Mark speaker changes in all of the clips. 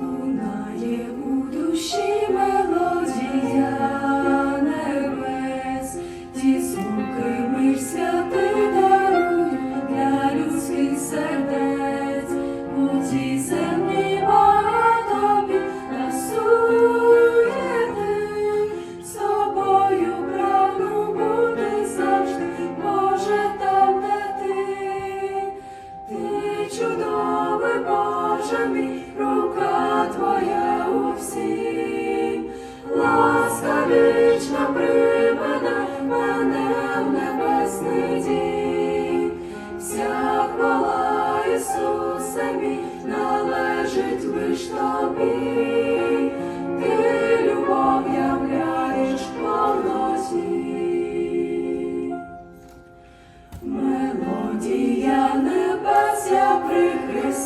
Speaker 1: Лунає у душі мелодія ті звуки мир святи для людських сердець. чудовий Боже рука твоя у всім, ласка вічна прибене мене в. Вся хвала Ісусе належить лиш тобі. Ти любов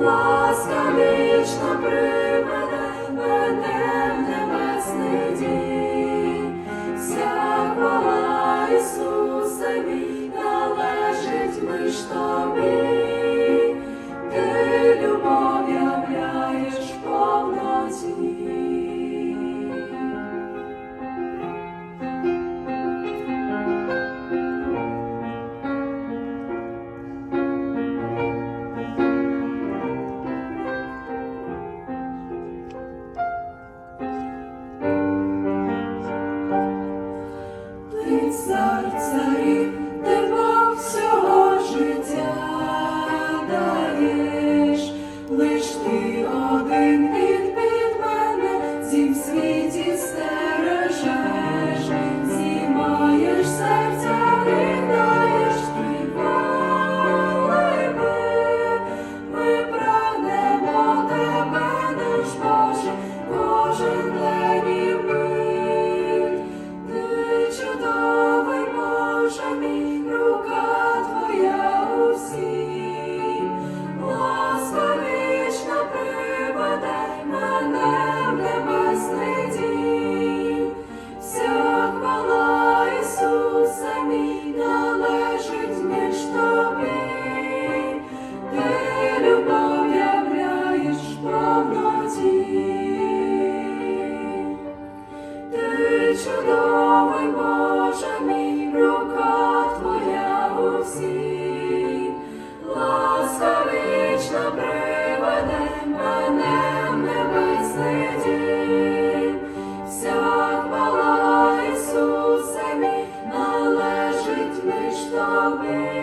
Speaker 1: lost coming. you. руках твоя усі, ласка приведе мене в небесний. Вся хвала Ісусе належить лиш тобі.